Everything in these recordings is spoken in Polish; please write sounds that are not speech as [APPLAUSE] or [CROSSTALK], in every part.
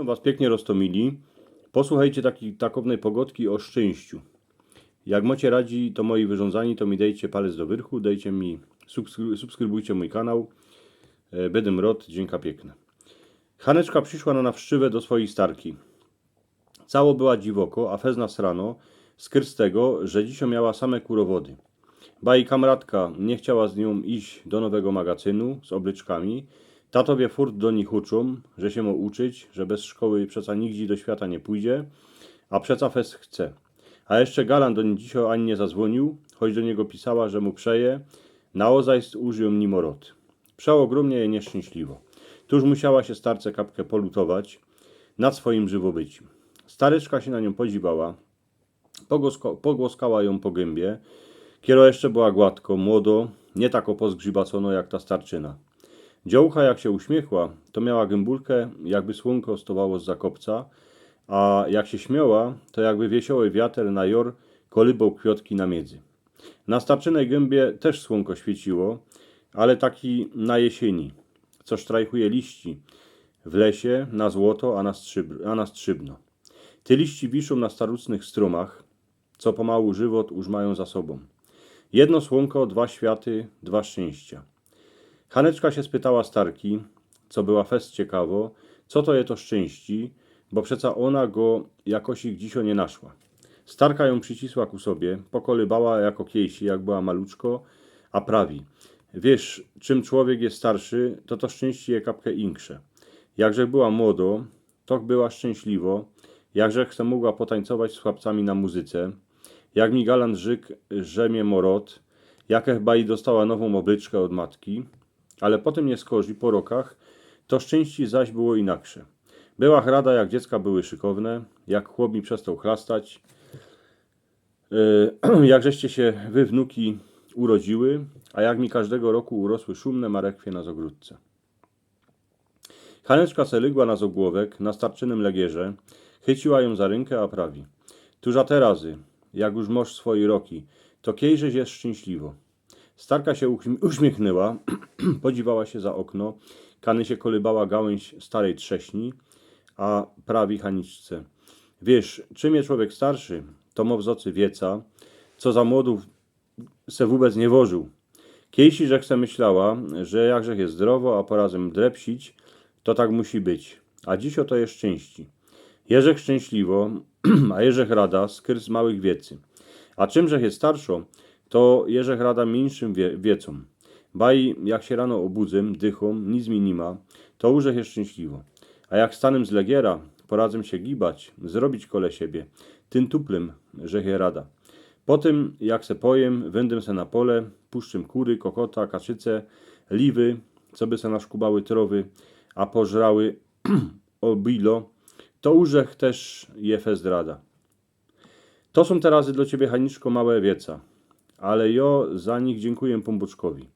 Witam Was pięknie roztomili. Posłuchajcie taki, takownej pogodki o szczęściu. Jak macie radzi, to moi wyrządzani, to mi dajcie palec do wyrchu, dajcie mi, subskry- subskrybujcie mój kanał. E, Będę mrot, dzięka piękne. Haneczka przyszła na nawszczywę do swojej starki. Cało była dziwoko, a fezna srano, skr z tego, że dzisiaj miała same kurowody. Ba i kamratka nie chciała z nią iść do nowego magazynu z obryczkami. Tatowie furt do nich uczą, że się ma uczyć, że bez szkoły przeca nigdzie do świata nie pójdzie, a przeca fest chce. A jeszcze Galan do niej dzisiaj ani nie zadzwonił, choć do niego pisała, że mu przeje, na ozajst użył nimorot. Przeogromnie je nieszczęśliwo. Tuż musiała się starce kapkę polutować nad swoim żywobyciem. Stareczka się na nią podziwała, pogłoskała ją po gębie, Kiero jeszcze była gładko, młodo, nie tak opozgrzybacono jak ta starczyna. Dziołcha jak się uśmiechła, to miała gębulkę, jakby słonko stowało z zakopca, a jak się śmiała, to jakby wiesioły wiatr na jor kolybał kwiotki na miedzy. Na starczynej gębie też słonko świeciło, ale taki na jesieni, co sztrajchuje liści w lesie na złoto, a na, strzyb, a na strzybno. Te liści wiszą na starucnych strumach, co pomału żywot już mają za sobą. Jedno słonko, dwa światy, dwa szczęścia. Haneczka się spytała starki, co była fest ciekawo, co to je to szczęści, bo przeca ona go jakoś dzisio nie naszła. Starka ją przycisła ku sobie, pokolybała jako kiejsi, jak była maluczko, a prawi. Wiesz, czym człowiek jest starszy, to to szczęście je kapkę inksze. Jakże była młodo, to była szczęśliwo, jakże chce mogła potańcować z chłopcami na muzyce, jak mi galant żyk rzemie morot, jak chyba i dostała nową obryczkę od matki, ale potem nie skorzy po rokach, to szczęście zaś było inaksze. Była rada, jak dziecka były szykowne, jak chłop mi przestał chlastać, yy, [CLEARS THROAT] jak żeście się wy wnuki urodziły, a jak mi każdego roku urosły szumne marekwie na zogródce. Haneczka selygła na zogłowek, na starczynym legierze, chyciła ją za rękę, a prawi. Tuża te razy, jak już moż swoi roki, to kiejżeś jest szczęśliwo. Starka się uśm- uśmiechnęła, [CLEARS THROAT] podziwała się za okno, kany się kolybała gałęź starej trześni, a prawi Haniczce. Wiesz, czym jest człowiek starszy, to mo wzocy wieca, co za młodów se wobec nie wożył. Kiejsi, że chce myślała, że jakże jest zdrowo, a porazem drepsić, to tak musi być. A dziś oto jest szczęści. Jerzech szczęśliwo, [CLEARS THROAT] a Jerzech rada skr z małych wiecy. A czymże jest starszo, to Jerzech rada mniejszym wie, wiecom. Baj, jak się rano obudzę, dychą, nic mi nie ma, to urzech jest szczęśliwo. A jak stanem z legiera, poradzę się gibać, zrobić kole siebie, tym tuplem, że je rada. Potem, jak se pojem, wędę se na pole, puszczę kury, kokota, kaczyce, liwy, co by se naszkubały trowy, a pożrały [CLEARS THROAT] obilo, to urzech też je fez rada. To są te razy dla ciebie, Haniczko, małe wieca, ale jo za nich dziękuję Pombuczkowi.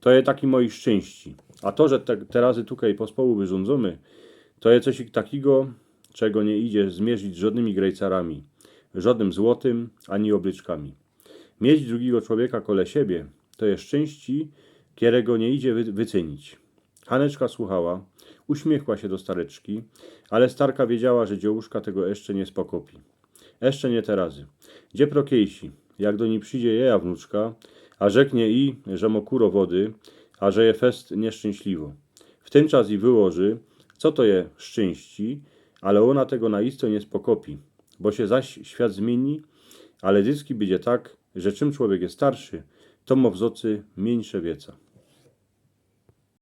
To je taki moi szczęści. A to, że te, te razy tutaj pospołu wyrządzamy, to je coś takiego, czego nie idzie zmierzyć żadnymi grejcarami, żadnym złotym, ani obryczkami. Mieć drugiego człowieka kole siebie, to jest szczęści, którego nie idzie wy, wycenić. Haneczka słuchała, uśmiechła się do stareczki, ale starka wiedziała, że dziołuszka tego jeszcze nie spokopi. Jeszcze nie te razy. Gdzie prokiejsi, jak do niej przyjdzie jeja wnuczka, a rzeknie i, że mo kuro wody, a że je fest nieszczęśliwo. W ten czas i wyłoży, co to je szczęści, ale ona tego naisto nie spokopi, bo się zaś świat zmieni, ale dyski będzie tak, że czym człowiek jest starszy, to mo wzocy mieńsze wieca.